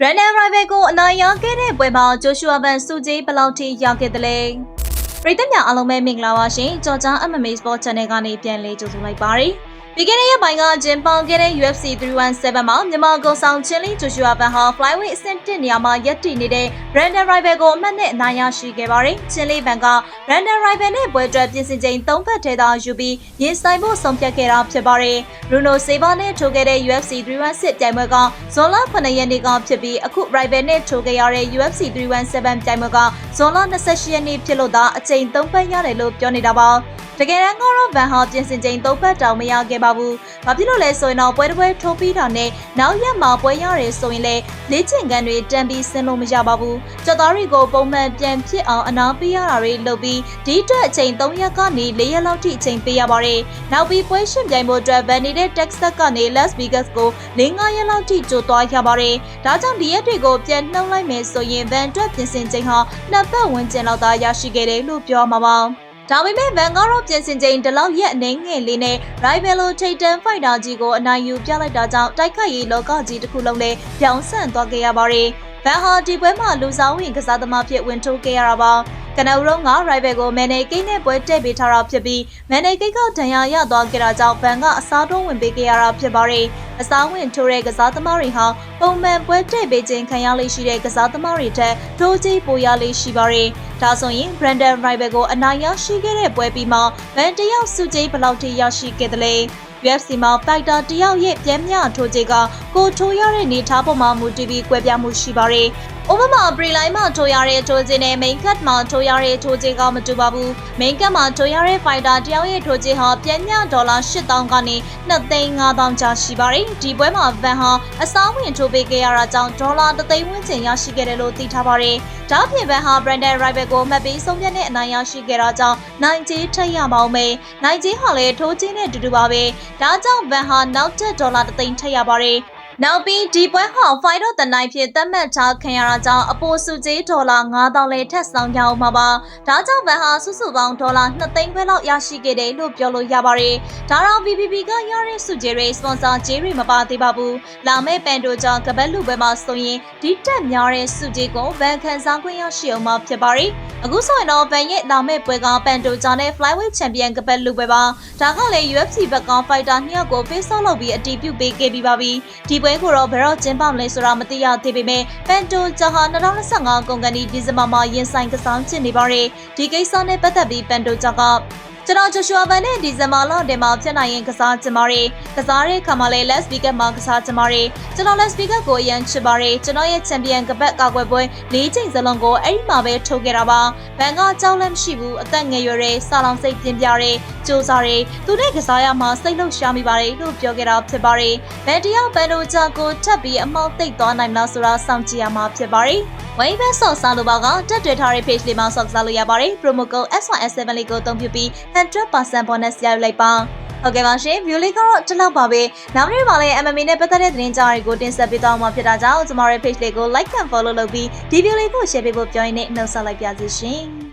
Brandon Rival ကိုအနိုင်ရခဲ့တဲ့ပွဲမှာ Joshua Van စုကြီးဘယ်လောက်ထိရခဲ့သလဲပရိသတ်များအားလုံးပဲမင်္ဂလာပါရှင်ကြော်ကြား MMA Sport Channel ကနေပြန်လည်ကြိုဆိုလိုက်ပါရစေ ပြီးခဲ့တဲ့ရက်ပိုင်းကဂျင်ပေါင်ခဲ့တဲ့ UFC 317မှာမြန်မာကုံဆောင်ချင်းလီဂျိုရှူအာဗန်ဟာ flyweight အဆင့်1နေရာမှာရပ်တည်နေတဲ့ Brandon Rival ကိုအမှတ်နဲ့အနိုင်ရရှိခဲ့ပါတယ်။ချင်းလီဗန်က Brandon Rival နဲ့ပွဲတွက်ပြင်ဆင်ချိန်၃ဖက်ထဲသာယူပြီးရင်ဆိုင်ဖို့ဆုံးဖြတ်ခဲ့တာဖြစ်ပါတယ်။ Bruno Silva နဲ့ထိုးခဲ့တဲ့ UFC 316ပြိုင်ပွဲကဇွန်လ9ရက်နေ့ကဖြစ်ပြီးအခု Rival နဲ့ထိုးခဲ့ရတဲ့ UFC 317ပြိုင်ပွဲကဇွန်လ28ရက်နေ့ဖြစ်လို့သာအချိန်၃ဖက်ရတယ်လို့ပြောနေတာပါ။တကယ်တမ်းကတော့ဗန်ဟာပြင်ဆင်ချိန်သုံးပတ်တောင်မရခဲ့ပါဘူး။ဘာဖြစ်လို့လဲဆိုရင်တော့ပွဲတစ်ပွဲထိုးပြီးတာနဲ့နောက်ရက်မှာပွဲရတယ်ဆိုရင်လည်းလေ့ကျင့်ခန်းတွေတန်ပြီးဆင်းလို့မရပါဘူး။ကြော်သားတွေကိုပုံမှန်ပြန်ဖြစ်အောင်အနာပေးရတာတွေလုပ်ပြီးဒီအတွက်အချိန်3ရက်ကနေ4ရက်လောက်ထိအချိန်ပေးရပါတယ်။နောက်ပြီးပွဲရှင်ပြိုင်ဖို့အတွက်ဗန်နေတဲ့ Texas ကနေ Las Vegas ကို4-5ရက်လောက်ထိကြိုသွားရပါတယ်။ဒါကြောင့်ဒီရက်တွေကိုပြန်နှုံလိုက်မယ်ဆိုရင်ဗန်အတွက်ပြင်ဆင်ချိန်ဟာနှစ်ပတ်ဝန်းကျင်လောက်သာရရှိခဲ့တယ်လို့ပြောမှာပါ။ ဒါပေမဲ့ဗန်ကတော့ပြင်ဆင်ချိန်ဒီလောက်ရက်အနေငယ်လေးနဲ့ Rival ထိတ်တန်းဖိုက်တာကြီးကိုအနိုင်ယူပြလိုက်တာကြောင့်တိုက်ခိုက်ရေးလောကကြီးတစ်ခုလုံးနဲ့ပြောင်းဆန့်သွားခဲ့ရပါတယ်။ဗန်ဟာဒီပွဲမှာလူဆောင်ဝင်ကစားသမားဖြစ်ဝင်ထိုးခဲ့ရတာပါ။ ကနဦးလုံးက rival ကိုမန်နေကိတ်နဲ့ပွဲတက်ပေးထားတာဖြစ်ပြီးမန်နေကိတ်ကဒဏ်ရာရသွားခဲ့တာကြောင့်ဗန်ကအစားထိုးဝင်ပေးခဲ့ရတာဖြစ်ပါတယ်။အစားဝင်ထိုးတဲ့ကစားသမားတွေဟာပုံမှန်ပွဲတက်ပေးခြင်းခံရလိမ့်ရှိတဲ့ကစားသမားတွေထက်ထိုးကြီးပိုရလိမ့်ရှိပါတယ်။ဒါဆိုရင် Brandon Rival ကိုအနိုင်ရရှိခဲ့တဲ့ပွဲပြီးမှဗန်တယောက်စုကြိဘယ်လောက်ထိရရှိခဲ့သလဲ။ UFC မှာဖိုက်တာတယောက်ရဲ့ပြင်းမြထိုးကြီးကကိုထိုးရတဲ့နေသားပေါ်မှာမူတည်ပြီးကွဲပြားမှုရှိပါတယ်။ ဥပမာပရီလိုင်းမှာထိုးရတဲ့ထိုးခြင်းနဲ့ main cut မှာထိုးရတဲ့ထိုးခြင်းကမတူပါဘူး main cut မှာထိုးရတဲ့ fighter တယောက်ရဲ့ထိုးခြင်းဟာပြန်ညဒေါ်လာ8000ကနေ2,5000ကျရှိပါတယ်ဒီပွဲမှာဗန်ဟာအစားဝင်ထိုးပေးခဲ့ရတာကြောင့်ဒေါ်လာ3သိန်းဝန်းကျင်ရရှိခဲ့တယ်လို့သိထားပါတယ်ဒါ့ပြင်ဗန်ဟာ Brandon Rival ကိုမှတ်ပြီးဆုံးဖြတ်တဲ့အနိုင်ရရှိခဲ့တာကြောင့်နိုင်ကြီးထက်ရပါအောင်မယ်နိုင်ကြီးဟာလည်းထိုးခြင်းနဲ့အတူတူပါပဲဒါကြောင့်ဗန်ဟာနောက်ထပ်ဒေါ်လာ3သိန်းထက်ရပါတယ် နောက်ပြီးဒီပွဲဟာ fight of the night ဖြစ်သတ်မှတ်ထားခံရတာကြောင့်အပိုစုကြီးဒေါ်လာ9000လဲထက်ဆောင်ကြအောင်မှာပါ။ဒါကြောင့်ဗန်ဟာစုစုပေါင်းဒေါ်လာ2သိန်းခွဲလောက်ရရှိခဲ့တယ်လို့ပြောလို့ရပါတယ်။ဒါတော့ VPP ကရတဲ့စုကြီးတွေ sponsor ကြေးတွေမပါသေးပါဘူး။လာမယ့်ပန်တိုကြောင့်ကပတ်လူပွဲမှာဆိုရင်ဒီတက်များတဲ့စုကြီးကိုဗန်ခန်းစားခွင့်ရရှိအောင်မှာဖြစ်ပါတယ်။အခုဆိုရင်တော့ဗန်ရဲ့လာမယ့်ပွဲကပန်တိုဂျာနဲ့ Flyweight Champion ကပတ်လူပွဲပါဒါကလည်း UFC ဘက်က fighter နှစ်ယောက်ကို face off လုပ်ပြီးအတီးပြုတ်ပေးခဲ့ပြီးပါပြီဒီပွဲကိုတော့ဘယ်တော့ကျင်းပမလဲဆိုတာမသိရသေးပေမဲ့ပန်တိုဂျာဟာ2025ကုန်ကနေဒီဇင်ဘာမှာရင်ဆိုင်ကစားချင်နေပါတယ်ဒီကိစ္စနဲ့ပတ်သက်ပြီးပန်တိုဂျာက ကျွန်တော်ဂျိုရှူအာဗန်နဲ့ဒီဇင်ဘာလထဲမှာဖြစ်နိုင်ရင်ကစားကြပါရယ်ကစားတဲ့အခါမှာလည်း Las Vegas မှာကစားကြပါရယ်ကျွန်တော် Las Vegas ကိုအရန်ချစ်ပါရယ်ကျွန်တော်ရဲ့ချန်ပီယံကပတ်ကာကွယ်ပွဲ၄ချိန်စလုံးကိုအဲ့ဒီမှာပဲထုတ်ခဲ့တာပါဘန်ကကြောက်လည်းမရှိဘူးအသက်ငယ်ရွယ်တဲ့စာလောင်စိတ်ပြင်းပြတဲ့စူးစားတဲ့သူနဲ့ကစားရမှာစိတ်လှုပ်ရှားမိပါတယ်လို့ပြောခဲ့တာဖြစ်ပါတယ်ဘန်တယောက်ဘန်တို့ချာကိုထပ်ပြီးအမောက်သိပ်သွားနိုင်မလားဆိုတာစောင့်ကြည့်ရမှာဖြစ်ပါတယ် ဝိုင်းဘက်ဆော့စားလိုပါကတက်တွေ့ထားတဲ့ page လေးမှာဆော့စားလို့ရပါတယ် promo code SYS7 လေးကိုအသုံးပြုပြီး100% bonus ရယူလိုက်ပါဟုတ်ကဲ့ပါရှင် view လေးကတော့ဒီလောက်ပါပဲနောက်နေ့မှာလည်း MMA နဲ့ပတ်သက်တဲ့သတင်းကြားတွေကိုတင်ဆက်ပေးသွားမှာဖြစ်တာကြောင့်ကျမတို့ရဲ့ page လေးကို like and follow လုပ်ပြီးဒီ view လေးကို share ပေးဖို့ပြောရင်းနဲ့နှုတ်ဆက်လိုက်ပါစီရှင်